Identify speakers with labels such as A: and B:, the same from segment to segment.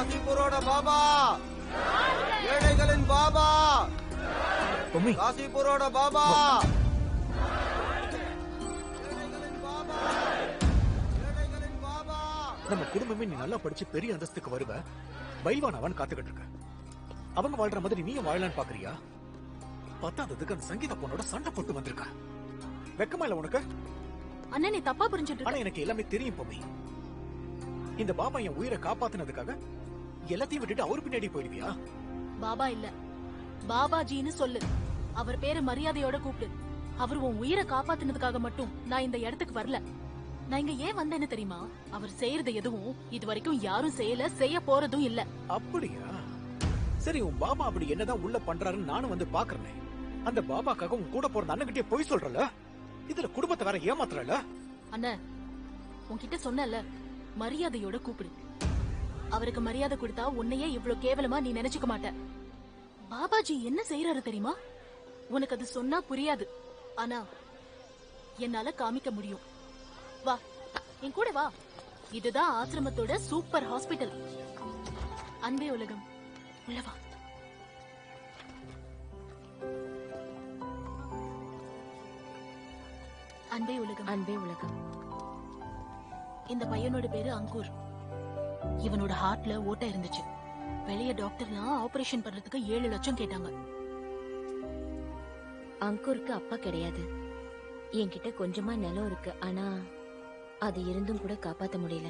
A: காசிபுரோட பாபா. ஏழைகளின் பாபா.
B: பொம்மி.
A: காசிபுரோட பாபா.
B: நம்ம குடும்பமே நீ நல்லா படிச்சு பெரிய அந்தஸ்துக்கு வருவ. பைல்வான் அவன் காத்துக்கிட்டு இருக்க. அவங்க வாழ்ற மாதிரி நீயும் வாழலான்னு பாக்குறியா? பத்தாததுக்கு அந்த சங்கீத பொண்ணோட சண்டை போட்டு வந்திருக்க. வெக்கமா இல்ல உனக்கு?
C: அண்ணா நீ தப்பா புரிஞ்சுட்டு
B: ஆனா எனக்கு எல்லாமே தெரியும் பொம்மி. இந்த பாபா என் உயிரை காப்பாத்துனதுக்காக எல்லாத்தையும் விட்டுட்டு அவர் பின்னாடி போயிடுவியா?
C: பாபா இல்ல. பாபாஜின்னு சொல்லு. அவர் பேரு மரியாதையோட கூப்பிடு. அவர் உன் உயிரை காப்பாத்துனதுக்காக மட்டும் நான் இந்த இடத்துக்கு வரல. நான் இங்க ஏன் வந்தேன்னு தெரியுமா? அவர் செய்யறது எதுவும் இது வரைக்கும் யாரும் செய்யல செய்ய போறதும் இல்ல.
B: அப்படியா? சரி உன் பாபா அப்படி என்னதான் உள்ள பண்றாருன்னு நானும் வந்து பாக்குறேன். அந்த பாபாக்காக உன் கூட போற அண்ணன்கிட்டயே பொய் சொல்றல? இதுல குடும்பத்தை வேற ஏமாத்துறல
C: அண்ணா உன்கிட்ட சொன்னல மரியாதையோட கூப்பிடு. அவருக்கு மரியாதை கொடுத்தா உன்னையே இவ்ளோ கேவலமா நீ நினைச்சுக்க மாட்ட. பாபாஜி என்ன செய்யறாரு தெரியுமா? உனக்கு அது சொன்னா புரியாது. ஆனா என்னால காமிக்க முடியும். வா என் கூட வா. இதுதான் ஆசிரமத்தோட சூப்பர் ஹாஸ்பிடல் அன்பே உலகம் உள்ள வா. அன்பே உலகம்.
D: அன்பே உலகம்.
C: இந்த பையனோட பேரு அங்கூர். இவனோட ஹார்ட்ல ஓட்டை இருந்துச்சு. வெளிய டாக்டர்லாம் ஆபரேஷன் பண்றதுக்கு ஏழு லட்சம் கேட்டாங்க.
D: அங்கூருக்கு அப்பா கிடையாது. என்கிட்ட கொஞ்சமா நிலம் இருக்கு. ஆனா அது இருந்தும் கூட காப்பாத்த முடியல.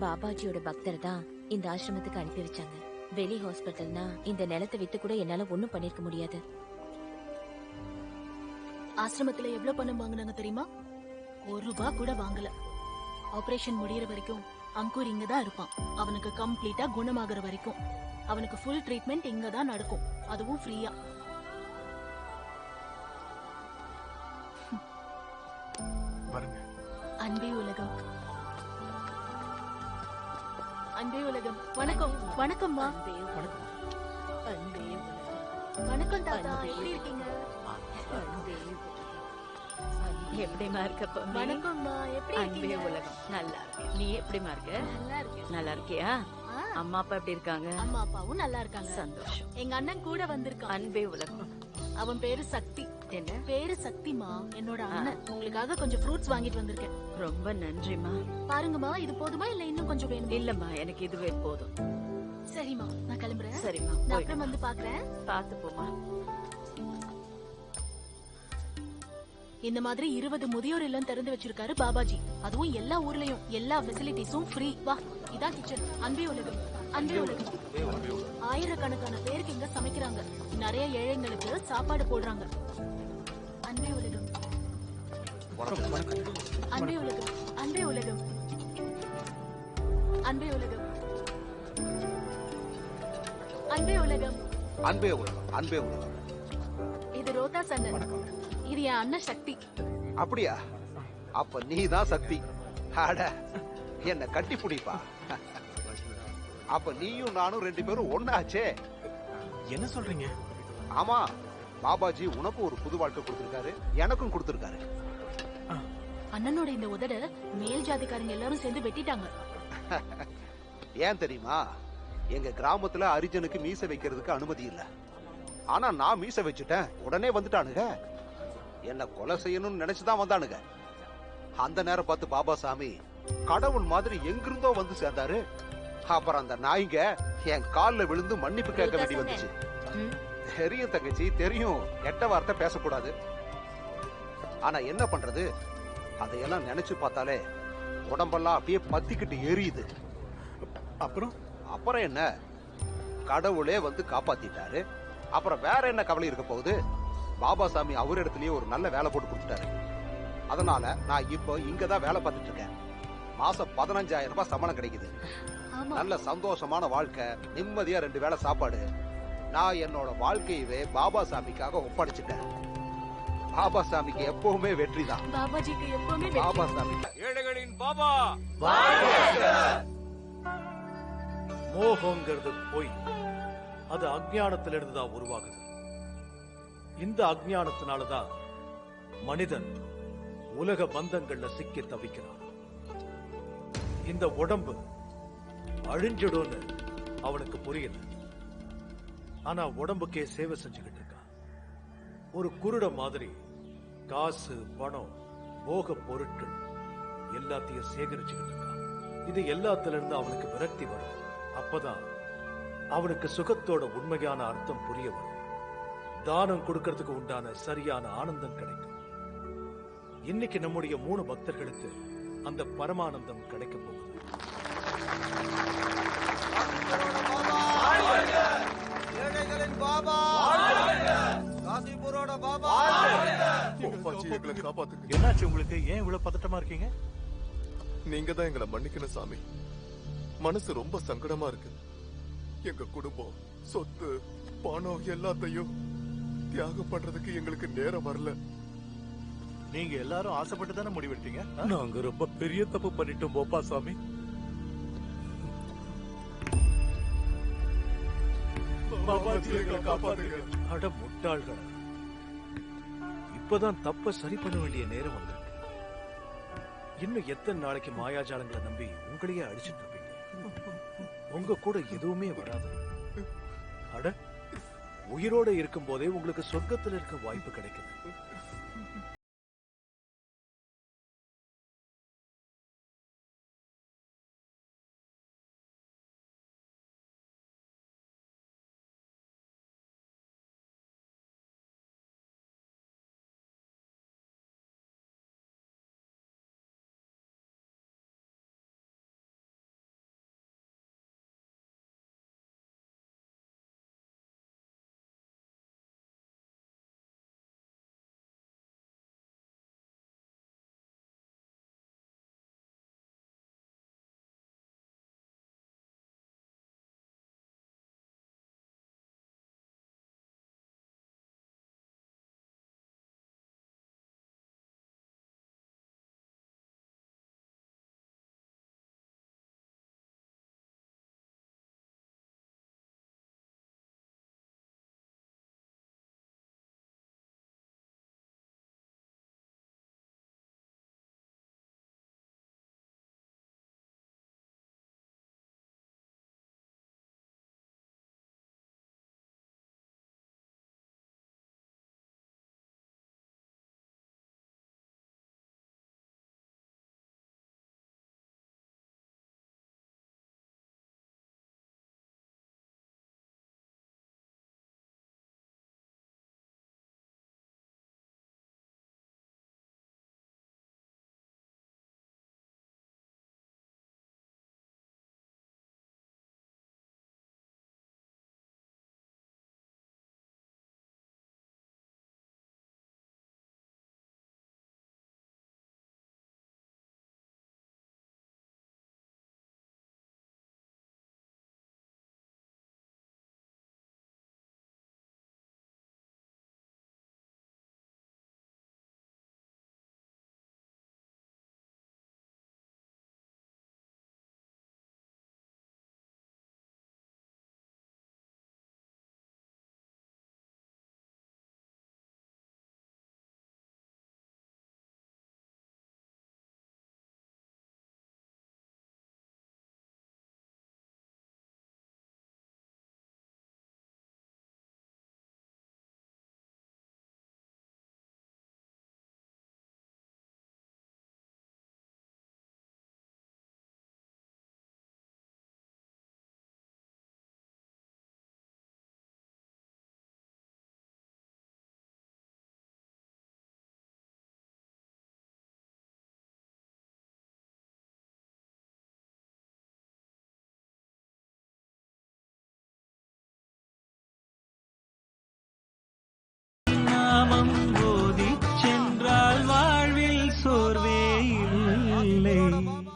D: பாபாஜியோட பக்தர் தான் இந்த ஆசிரமத்துக்கு அனுப்பி வச்சாங்க. வெளி ஹாஸ்பிட்டல்னா இந்த நிலத்தை வித்து கூட என்னால ஒண்ணும் பண்ணிருக்க முடியாது.
C: ஆசிரமத்துல எவ்வளவு பணம் வாங்குனாங்க தெரியுமா? ஒரு ரூபா கூட வாங்கல. ஆபரேஷன் முடியற வரைக்கும் அங்கூர் இங்க தான் இருப்பான். அவனுக்கு கம்ப்ளீட்டா குணமாகற வரைக்கும். அவனுக்கு ஃபுல் ட்ரீட்மெண்ட் இங்க தான் நடக்கும். அதுவும் ஃப்ரீயா அன்பே உலகம். அன்பே உலகம். வணக்கம். வணக்கம்மா.
B: வணக்கம்
C: வணக்கம் தாத்தா. எப்படி இருக்கீங்க?
E: எப்படிமா இருக்க?
C: வணக்கம்மா. எப்படி
E: அன்பே உலகம். நல்லா இருக்கு நீ எப்படிமா இருக்க?
C: நல்லா இருக்கேன்.
E: நல்லா இருக்கியா? அம்மா அப்பா எப்படி இருக்காங்க?
C: அம்மா அப்பாவும் நல்லா இருக்காங்க.
E: சந்தோஷம்.
C: எங்க அண்ணன் கூட வந்திருக்கான்.
E: அன்பே உலகம்.
C: அவன் பேரு சக்தி.
E: என்ன?
C: பேரு சக்திமா என்னோட அண்ணன். உங்களுக்காக கொஞ்சம் ஃப்ரூட்ஸ் வாங்கிட்டு வந்திருக்கேன்.
E: ரொம்ப நன்றிமா
C: பாருங்கம்மா இது போதுமா இல்ல இன்னும் கொஞ்சம் வேணுமா?
E: இல்லம்மா எனக்கு இதுவே போதும்.
C: சரிம்மா நான் கிளம்புறேன்.
E: சரிம்மா
C: நான் அப்புறம் வந்து பாக்குறேன்.
E: பார்த்து போமா
C: இந்த மாதிரி இருபது முதியோர் இல்லம் திறந்து வச்சிருக்காரு பாபாஜி அதுவும் எல்லா ஊர்லயும் எல்லா ஃபெசிலிட்டிஸும் ஃப்ரீ வா இதான் கிச்சன் அன்பே உலகம் அன்பே உலகம் ஆயிரக்கணக்கான பேருக்கு இங்க சமைக்கிறாங்க நிறைய ஏழைங்களுக்கு சாப்பாடு போடுறாங்க அன்பே உலகம் அன்பே உலகம் அன்பே உலகம் அன்பே உலகம் அன்பே உலகம்
A: அன்பே உலகம் அன்பே உலகம்
C: இது ரோதா சன்னன் இது என் அண்ணன் சக்தி.
A: அப்படியா? அப்ப நீ தான் சக்தி. அட என்ன கட்டி பிடிப்பா. அப்ப நீயும் நானும் ரெண்டு பேரும் ஒண்ணாச்சே?
B: என்ன சொல்றீங்க?
A: ஆமா பாபாஜி உனக்கு ஒரு புது வாழ்க்கை கொடுத்திருக்காரு எனக்கும் கொடுத்திருக்காரு.
C: அண்ணனோட இந்த உதட மேல் ஜாதிக்காரங்க எல்லாரும் சேர்ந்து வெட்டிட்டாங்க.
A: ஏன் தெரியுமா? எங்க கிராமத்துல அரிஜனுக்கு மீசை வைக்கிறதுக்கு அனுமதி இல்ல. ஆனா நான் மீசை வச்சுட்டேன் உடனே வந்துட்டானுங்க. என்ன கொலை செய்யணும்னு நினைச்சுதான் வந்தானுங்க. அந்த நேரம் பார்த்து பாபா சாமி கடவுள் மாதிரி எங்கிருந்தோ வந்து சேர்ந்தாரு. அப்புறம் அந்த நாய்ங்க என் கால்ல விழுந்து மன்னிப்பு கேட்க வேண்டி வந்துச்சு.
D: ம்.
A: தெரியும் தங்கச்சி தெரியும். கெட்ட வார்த்தை பேசக்கூடாது. ஆனா என்ன பண்றது? அதையெல்லாம் நினைச்சு பார்த்தாலே உடம்பெல்லாம் அப்படியே பத்திக்கிட்டு எரியுது.
B: அப்புறம்?
A: அப்புறம் என்ன? கடவுளே வந்து காப்பாத்திட்டாரு. அப்புறம் வேற என்ன கவலை இருக்க போகுது? பாபா சாமி அவர் இடத்துலயே ஒரு நல்ல வேலை போட்டு கொடுத்துட்டாரு. அதனால நான் இப்போ இங்க தான் வேலை பார்த்துட்டு இருக்கேன். மாசம் பதினஞ்சாயிரம் ரூபாய் சம்பளம் கிடைக்குது.
C: ஆமா.
A: நல்ல சந்தோஷமான வாழ்க்கை நிம்மதியா ரெண்டு வேளை சாப்பாடு. நான் என்னோட வாழ்க்கையவே பாபா சாமிக்காக ஒப்படைச்சிட்டேன். பாபா சாமிக்கு எப்பவுமே வெற்றி தான்.
C: பாபாஜிக்கு எப்பவுமே வெற்றி.
A: பாபா சாமி
F: ஏழைகளின் பாபா.
G: மோகங்கிறது பொய். அது அஜ்ஞானத்திலிருந்து தான் உருவாகுது. இந்த அஜானத்தினாலதான் மனிதன் உலக பந்தங்கள்ல சிக்கி தவிக்கிறான். இந்த உடம்பு அழிஞ்சிடும்னு அவனுக்கு புரியல. ஆனா உடம்புக்கே சேவை செஞ்சுக்கிட்டு இருக்கான். ஒரு குருட மாதிரி காசு பணம் போக பொருட்கள் எல்லாத்தையும் சேகரிச்சுக்கிட்டு இருக்கான். இது எல்லாத்துல இருந்து அவனுக்கு விரக்தி வரும். அப்பதான் அவனுக்கு சுகத்தோட உண்மையான அர்த்தம் புரிய வரும். தானம் கொடுக்கறதுக்கு உண்டான சரியான ஆனந்தம் கிடைக்கும். இன்னைக்கு நம்முடைய மூணு பக்தர்களுக்கு அந்த பரமானந்தம் கிடைக்க போகுது. என்னாச்சு உங்களுக்கு? ஏன் இவ்வளவு பதட்டமா இருக்கீங்க?
F: நீங்க தான் எங்களை மன்னிக்கணும் சாமி. மனசு ரொம்ப சங்கடமா இருக்கு. எங்க குடும்பம் சொத்து பணம் எல்லாத்தையும் தியாகம் பண்றதுக்கு எங்களுக்கு நேரம் வரல.
G: நீங்க எல்லாரும் ஆசைப்பட்டு தானே முடிவெடுத்தீங்க
B: நாங்க ரொம்ப பெரிய தப்பு பண்ணிட்டோம் போப்பா சாமி
G: அட முட்டாள்கள். இப்பதான் தப்ப சரி பண்ண வேண்டிய நேரம் வந்திருக்கு. இன்னும் எத்தனை நாளைக்கு மாயாஜாலங்களை நம்பி உங்களையே அடிச்சிட்டு இருப்பீங்க? உங்க கூட எதுவுமே வராது. அட உயிரோட இருக்கும் போதே உங்களுக்கு சொர்க்கத்தில் இருக்க வாய்ப்பு கிடைக்குது.